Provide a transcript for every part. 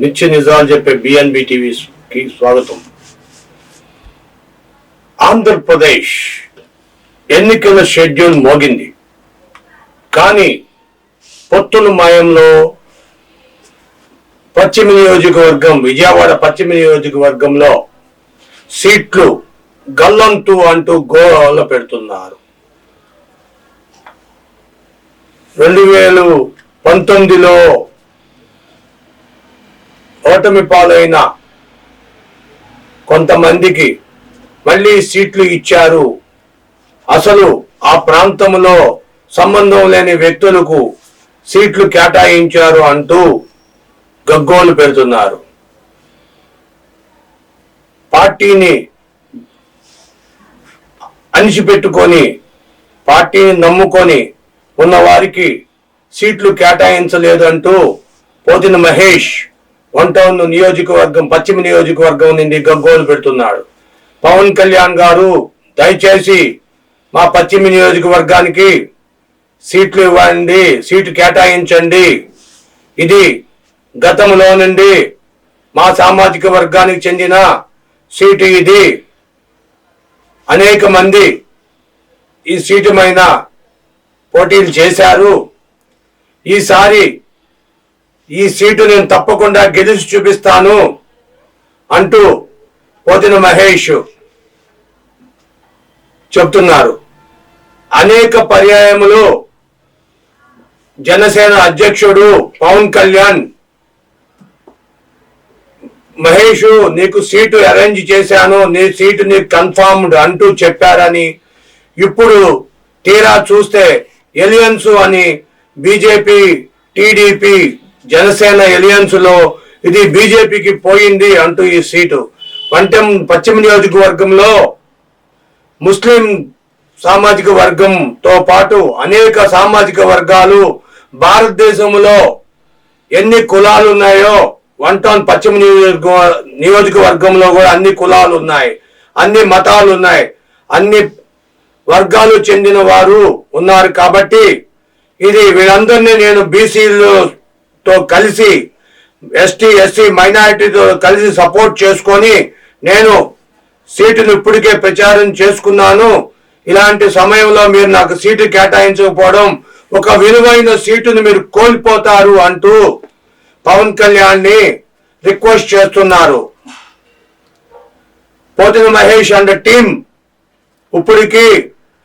నిత్య నిజాలు చెప్పే బిఎన్బి టీవీకి స్వాగతం. ఆంధ్రప్రదేశ్ ఎన్నికల షెడ్యూల్ మోగింది. కానీ పొత్తుల మాయంలో పశ్చిమ నియోజకవర్గం విజయవాడ పశ్చిమ నియోజకవర్గంలో సీట్లు గల్లంతు అంటూ గోల పెడుతున్నారు. రెండు వేలు పంతొమ్మిదిలో ఓటమి పాలైన కొంతమందికి మళ్ళీ సీట్లు ఇచ్చారు. అసలు ఆ ప్రాంతంలో సంబంధం లేని వ్యక్తులకు సీట్లు కేటాయించారు అంటూ గగ్గోలు పెడుతున్నారు. పార్టీని అణిచిపెట్టుకొని పార్టీని నమ్ముకొని ఉన్నవారికి సీట్లు కేటాయించలేదు అంటూ పోతిన మహేష్ వన్ టౌన్ నియోజకవర్గం పశ్చిమ నియోజకవర్గం నుండి గగ్గోలు పెడుతున్నాడు. పవన్ కళ్యాణ్ గారు దయచేసి మా పశ్చిమ నియోజకవర్గానికి సీట్లు ఇవ్వండి సీటు కేటాయించండి. ఇది గతంలో నుండి మా సామాజిక వర్గానికి చెందిన సీటు ఇది. అనేక మంది ఈ సీటు పైన పోటీలు చేశారు. ఈసారి ఈ సీటు నేను తప్పకుండా గెలిచి చూపిస్తాను అంటూ పోతిన మహేష్ చెప్తున్నారు. అనేక పర్యాయములు జనసేన అధ్యక్షుడు పవన్ కళ్యాణ్ మహేష్ నీకు సీటు అరేంజ్ చేశాను నీ సీటు నీకు కన్ఫర్మ్డ్ అంటూ చెప్పారని ఇప్పుడు తీరా చూస్తే ఎలియన్స్ అని బీజేపీ టీడీపీ జనసేన ఎలియన్స్లో ఇది బీజేపీకి పోయింది అంటూ ఈ సీటు. పంటం పశ్చిమ నియోజకవర్గంలో ముస్లిం సామాజిక వర్గంతో పాటు అనేక సామాజిక వర్గాలు భారతదేశంలో ఎన్ని కులాలు ఉన్నాయో వన్ టౌన్ పశ్చిమ నియోజక నియోజకవర్గంలో కూడా అన్ని కులాలు ఉన్నాయి అన్ని మతాలు ఉన్నాయి అన్ని వర్గాలు చెందిన వారు ఉన్నారు కాబట్టి ఇది వీళ్ళందరినీ నేను తో కలిసి ఎస్టీ ఎస్సీ మైనారిటీతో కలిసి సపోర్ట్ చేసుకొని నేను సీటును ఇప్పటికే ప్రచారం చేసుకున్నాను. ఇలాంటి సమయంలో మీరు నాకు సీటు కేటాయించకపోవడం ఒక విలువైన సీటును మీరు కోల్పోతారు అంటూ పవన్ కళ్యాణ్ని రిక్వెస్ట్ చేస్తున్నారు. పోతిన మహేష్ అండ్ టీం ఇప్పటికి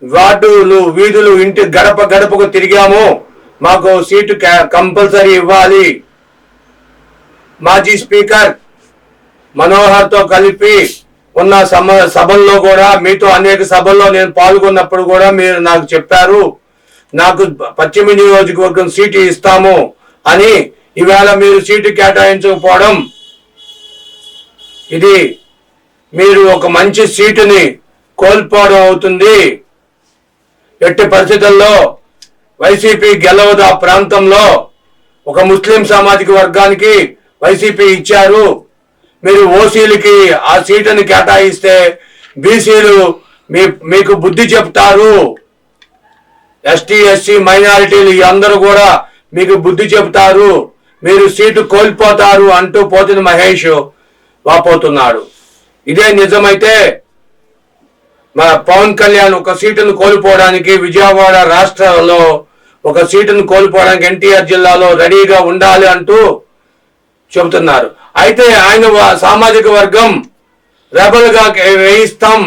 వార్డులు వీధులు ఇంటి గడప గడపకు తిరిగాము. మాకు సీటు కంపల్సరీ ఇవ్వాలి. మాజీ స్పీకర్ మనోహర్తో కలిపి ఉన్న సమ సభల్లో కూడా మీతో అనేక సభల్లో నేను పాల్గొన్నప్పుడు కూడా మీరు నాకు చెప్పారు నాకు పశ్చిమ నియోజకవర్గం సీటు ఇస్తాము అని. ఈవేళ మీరు సీటు కేటాయించకపోవడం ఇది మీరు ఒక మంచి సీటుని కోల్పోవడం అవుతుంది. ఎట్టి పరిస్థితుల్లో వైసీపీ గెలవదు ఆ ప్రాంతంలో ఒక ముస్లిం సామాజిక వర్గానికి వైసీపీ ఇచ్చారు. మీరు ఓసీలకి ఆ సీటుని కేటాయిస్తే బీసీలు మీ మీకు బుద్ధి చెప్తారు. ఎస్టీ ఎస్సీ మైనారిటీలు అందరూ కూడా మీకు బుద్ధి చెబుతారు మీరు సీటు కోల్పోతారు అంటూ పోతిన మహేష్ వాపోతున్నాడు. ఇదే నిజమైతే మా పవన్ కళ్యాణ్ ఒక సీటును కోల్పోవడానికి విజయవాడ రాష్ట్రంలో ఒక సీటును కోల్పోవడానికి ఎన్టీఆర్ జిల్లాలో రెడీగా ఉండాలి అంటూ చెబుతున్నారు. అయితే ఆయన సామాజిక వర్గం రెబల్గా వేయిస్తాం.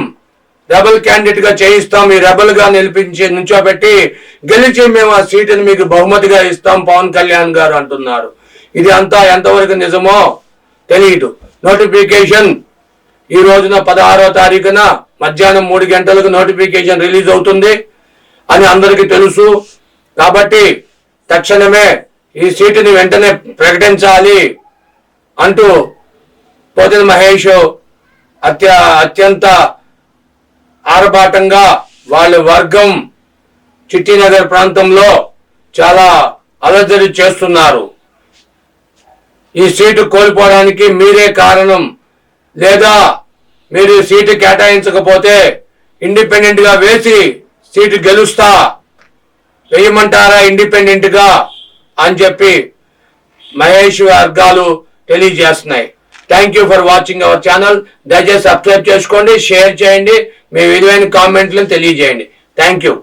రెబల్ క్యాండిడేట్గా చేయిస్తాం. ఈ రెబల్గా నిలిపించి నుంచోబెట్టి గెలిచి మేము ఆ సీటుని మీకు బహుమతిగా ఇస్తాం పవన్ కళ్యాణ్ గారు అంటున్నారు. ఇది అంతా ఎంతవరకు నిజమో తెలియదు నోటిఫికేషన్ ఈ రోజున పదహారో తారీఖున మధ్యాహ్నం మూడు గంటలకు నోటిఫికేషన్ రిలీజ్ అవుతుంది అని అందరికీ తెలుసు. కాబట్టి తక్షణమే ఈ సీటుని వెంటనే ప్రకటించాలి అంటూ పోతిన మహేష్ అత్య అత్యంత ఆర్భాటంగా వాళ్ళ వర్గం చిట్టినగర్ ప్రాంతంలో చాలా అలజడి చేస్తున్నారు. ఈ సీటు కోల్పోవడానికి మీరే కారణం. లేదా మీరు సీటు కేటాయించకపోతే ఇండిపెండెంట్గా వేసి సీటు గెలుస్తా వేయమంటారా ఇండిపెండెంట్గా అని చెప్పి మహేష్ వర్గాలు తెలియజేస్తున్నాయి. Thank you for watching our channel దయచేసి సబ్స్క్రైబ్ చేసుకోండి షేర్ చేయండి. మీ విలువైన కామెంట్లను తెలియజేయండి. Thank you